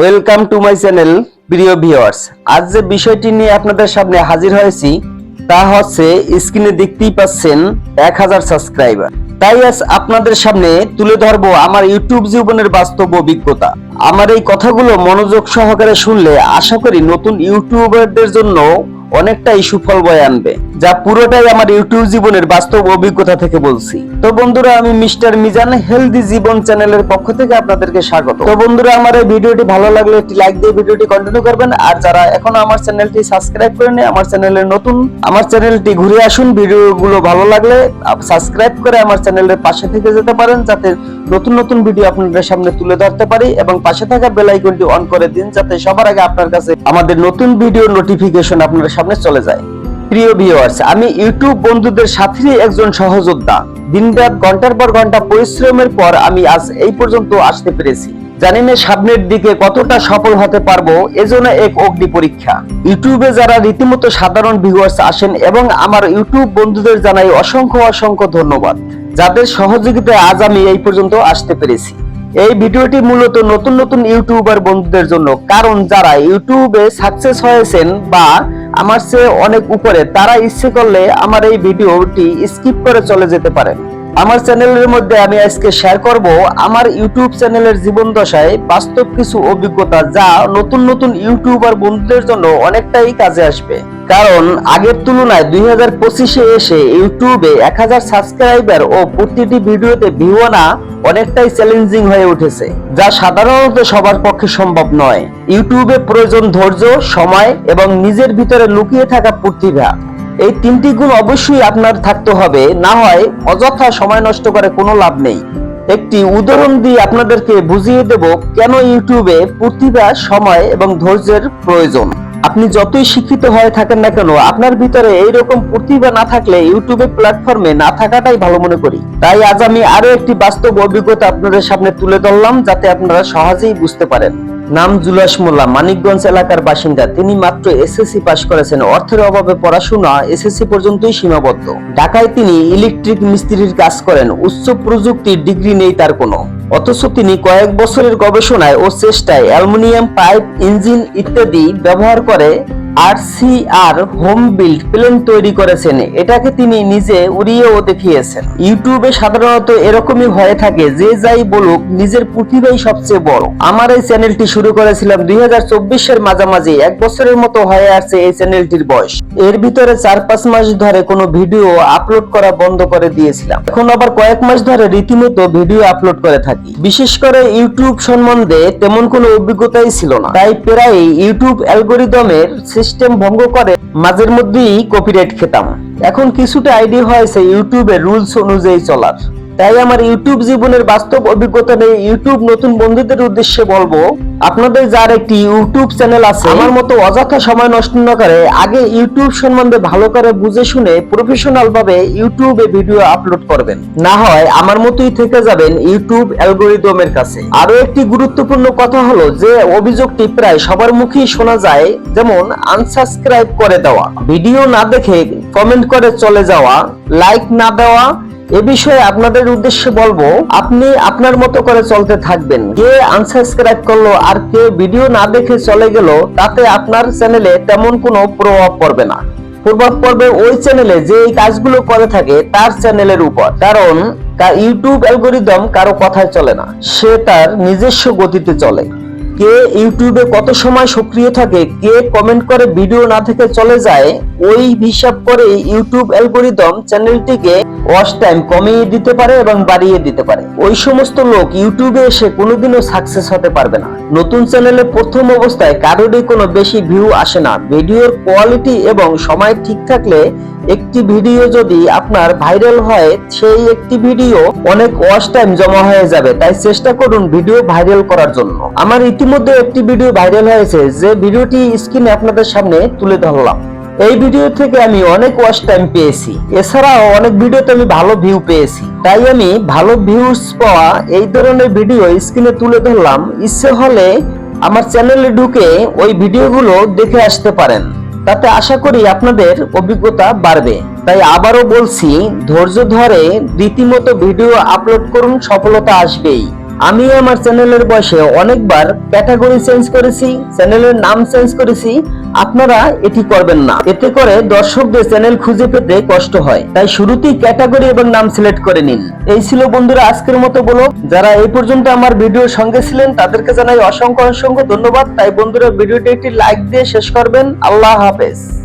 Welcome to my channel প্রিয় viewers আজ যে বিষয়টি নিয়ে আপনাদের সামনে হাজির হয়েছি, তা হচ্ছে স্ক্রিনে দেখতেই পাচ্ছেন এক হাজার সাবস্ক্রাইবার তাই আজ আপনাদের সামনে তুলে ধরবো আমার ইউটিউব জীবনের বাস্তব অভিজ্ঞতা। আমার এই কথাগুলো মনোযোগ সহকারে শুনলে আশা করি নতুন ইউটিউবারদের জন্য অনেকটাই সুফল বয়ে আনবে। যা পুরোটাই আমার ইউটিউব জীবনের বাস্তব অভিজ্ঞতা থেকে বলছি। তো বন্ধুরা, আমি মিস্টার মিজান, হেলদি জীবন চ্যানেলের পক্ষ থেকে আপনাদেরকে স্বাগত। তো বন্ধুরা, আমার এই ভিডিওটি ভালো লাগলে একটি লাইক দিয়ে ভিডিওটি কন্টিনিউ করবেন। আর যারা এখনও আমার চ্যানেলটি সাবস্ক্রাইব করেনি আমার চ্যানেলের নতুন, আমার চ্যানেলটি ঘুরে আসুন। ভিডিওগুলো ভালো লাগলে সাবস্ক্রাইব করে আমার চ্যানেলের পাশে থেকে যেতে পারেন, যাতে নতুন নতুন ভিডিও আপনাদের সামনে তুলে ধরতে পারি এবং পাশে থাকা বেল আইকনটি অন করে দিন, যাতে সবার আগে আপনার কাছে আমাদের নতুন ভিডিও নোটিফিকেশন আপনার সামনে চলে যায়। প্রিয় ভিউয়ার্স আমি ইউটিউব বন্ধুদের সাথেই একজন সহযোদ্ধা। দিনরাত, ঘণ্টার পর ঘণ্টা পরিশ্রমের পর আমি আজ এই পর্যন্ত আসতে পেরেছি। জানি না সামনের দিকে কতটা সফল হতে পারব, এজন্য এক অগ্নি পরীক্ষা। ইউটিউবে যারা রীতিমতো সাধারণ ভিউয়ার্স আসেন এবং আমার ইউটিউব বন্ধুদের জানাই অসংখ্য অসংখ্য ধন্যবাদ, যাদের সহযোগিতায় আজ আমি এই পর্যন্ত আসতে পেরেছি। এই ভিডিওটি মূলত নতুন নতুন ইউটিউবার বন্ধুদের জন্য, কারণ যারা ইউটিউবে সাকসেস হয়েছেন বা আমার চেয়ে অনেক উপরে। তারা ইচ্ছে করলে আমার এই ভিডিওটি স্কিপ করে চলে যেতে পারে। আমার চ্যানেলের মধ্যে আমি আজকে শেয়ার করব আমার ইউটিউব চ্যানেলের জীবন দশায় বাস্তব কিছু অভিজ্ঞতা যা নতুন নতুন ইউটিউবার বন্ধুদের জন্য অনেকটাই কাজে আসবে। কারণ আগের তুলনায় দুই হাজার পঁচিশে এসে ইউটিউবে এক হাজার সাবস্ক্রাইবার ও প্রতিটি ভিডিওতে ভিউ অনেকটাই চ্যালেঞ্জিং হয়ে উঠেছে, যা সাধারণত সবার পক্ষে সম্ভব নয়। ইউটিউবে প্রয়োজন ধৈর্য, সময় এবং নিজের ভিতরে লুকিয়ে থাকা প্রতিভা। এই তিনটি গুণ অবশ্যই আপনার থাকতে হবে, না হয় অযথা সময় নষ্ট করে কোনো লাভ নেই। একটি উদাহরণ দিয়ে আপনাদেরকে বুঝিয়ে দেব কেন ইউটিউবে প্রতিভা, সময় এবং ধৈর্যের প্রয়োজন। আপনি যতই শিক্ষিত হয়ে থাকেন না কেন, আপনার ভিতরে এইরকম প্রতিভা না থাকলে ইউটিউবে প্ল্যাটফর্মে না থাকাটাই ভালো মনে করি। তাই আজ আমি আরও একটি বাস্তব অভিজ্ঞতা আপনাদের সামনে তুলে ধরলাম, যাতে আপনারা সহজেই বুঝতে পারেন। নাম জুলাস মোল্লা, মানিকগঞ্জ এলাকার বাসিন্দা। তিনি মাত্র এসএসসি পাশ করেছেন। অর্থের অভাবে পড়াশোনা এসএসসি পর্যন্তই সীমাবদ্ধ। ঢাকায় তিনি ইলেকট্রিক মিস্ত্রির কাজ করেন। উচ্চ প্রযুক্তির ডিগ্রি নেই তার কোনো। অথচ তিনি কয়েক বছরের গবেষণায় ও চেষ্টায় অ্যালুমিনিয়াম পাইপ ইঞ্জিন ইত্যাদি ব্যবহার করে আর সি আর হোম বিল্ড প্লেন তৈরি করেছেন। এটাকে তিনি নিজে উড়িয়েও দেখিয়েছেন। ইউটিউবে সাধারণত এরকমই হয়ে থাকে, যে যাই বলুক, নিজের প্রতিভাই সবচেয়ে বড়। আমার এই চ্যানেলটি শুরু করেছিলাম দুই হাজার চব্বিশের মাঝামাঝি, এক বছরের মতো হয়ে আসছে এই চ্যানেলটির বয়স। এর ভিতরে চার পাঁচ মাস ধরে কোনো ভিডিও আপলোড করা বন্ধ করে দিয়েছিলাম। এখন আবার কয়েক মাস ধরে রীতিমতো ভিডিও আপলোড করে থাকি। বিশেষ করে ইউটিউব সম্বন্ধে তেমন কোনো অভিজ্ঞতাই ছিল না। তাই প্রায় ইউটিউব অ্যালগোরিদমের সিস্টেম ভঙ্গ করে, মাঝের মধ্যেই কপিরাইট খেতাম। এখন কিছুটা আইডিয়া হয়েছে ইউটিউবের রুলস অনুযায়ী চলার। তাই আমার ইউটিউব জীবনের বাস্তব অভিজ্ঞতা নিয়ে ইউটিউব নতুন বন্ধুদের উদ্দেশ্যে বলব, আপনাদের যার একটি ইউটিউব চ্যানেল আছে, আমার মতো অযথা সময় নষ্ট না করে আগে ইউটিউব সম্বন্ধে ভালো করে বুঝে শুনে প্রফেশনাল ভাবে ইউটিউবে ভিডিও আপলোড করবেন। না হয় আমার মতোই থেকে যাবেন ইউটিউব অ্যালগোরিদমের কাছে। আরও একটি গুরুত্বপূর্ণ কথা হলো যে, অভিযোগটি প্রায় সবার মুখেই শোনা যায়, যেমন, আনসাবস্ক্রাইব করে দেওয়া। ভিডিও না দেখে কমেন্ট করে চলে যাওয়া, লাইক না দেওয়া এ বিষয়ে আপনাদের উদ্দেশ্যে বলব, আপনি আপনার মতো করে চলতে থাকবেন। কে আনসাবস্ক্রাইব করল আর কে ভিডিও না দেখে চলে গেল, তাতে আপনার চ্যানেলে তেমন কোনো প্রভাব পড়বে না। প্রভাব পড়বে ওই চ্যানেলে যে এই কাজগুলো করে থাকে তার চ্যানেলের উপর। কারণ ইউটিউব অ্যালগোরিদম কারও কথায় চলে না। সে তার নিজস্ব গতিতে চলে। কে ইউটিউবে কত সময় সক্রিয় থাকে, কে কমেন্ট করে ভিডিও না থেকে চলে যায় ওই হিসাব করে ইউটিউব অ্যালগোরিদম চ্যানেলটিকে ওয়াচ টাইম কমিয়ে দিতে পারে এবং বাড়িয়ে দিতে পারে। ওই সমস্ত লোক ইউটিউবে এসে কোনোদিনও সাকসেস হতে পারবে না। নতুন চ্যানেলে প্রথম অবস্থায় কারোরই কোনো বেশি ভিউ আসে না। ভিডিওর কোয়ালিটি এবং সময় ঠিক থাকলে একটি ভিডিও যদি আপনার ভাইরাল হয়, সেই একটি ভিডিও অনেক ওয়াচ টাইম জমা হয়ে যাবে। তাই চেষ্টা করুন ভিডিও ভাইরাল করার জন্য। আমার ইতিমধ্যে একটি ভিডিও ভাইরাল হয়েছে। যে ভিডিওটি স্ক্রিনে আপনাদের সামনে তুলে ধরলাম। এই ভিডিও থেকে আমি অনেক ওয়াচ টাইম পেয়েছি। এছাড়াও অনেক ভিডিওতে আমি ভালো ভিউ পেয়েছি। তাই আমি ভালো ভিউজ পাওয়া এই ধরনের ভিডিও স্ক্রিনে তুলে ধরলাম। ইচ্ছে হলে আমার চ্যানেলে ঢুকে ওই ভিডিওগুলো দেখে আসতে পারেন। তাতে আশা করি আপনাদের অভিজ্ঞতা বাড়বে। তাই আবারও বলছি, ধৈর্য ধরে রীতিমতো ভিডিও আপলোড করুন, সফলতা আসবেই। আমি আমার চ্যানেলের বয়সে অনেকবার ক্যাটাগরি চেঞ্জ করেছি, চ্যানেলের নাম চেঞ্জ করেছি। আপনারা এটি করবেন না। এতে করে দর্শকদের চ্যানেল খুঁজে পেতে কষ্ট হয়। তাই শুরুতেই ক্যাটাগরি এবং নাম সিলেক্ট করে নিন। এই ছিল বন্ধুরা আজকের মতো বলো। যারা এই পর্যন্ত আমার ভিডিওর সঙ্গে ছিলেন, তাদেরকে জানাই অসংখ্য অসংখ্য ধন্যবাদ। তাই বন্ধুরা, ভিডিওটি একটি লাইক দিয়ে শেষ করবেন। আল্লাহ হাফেজ।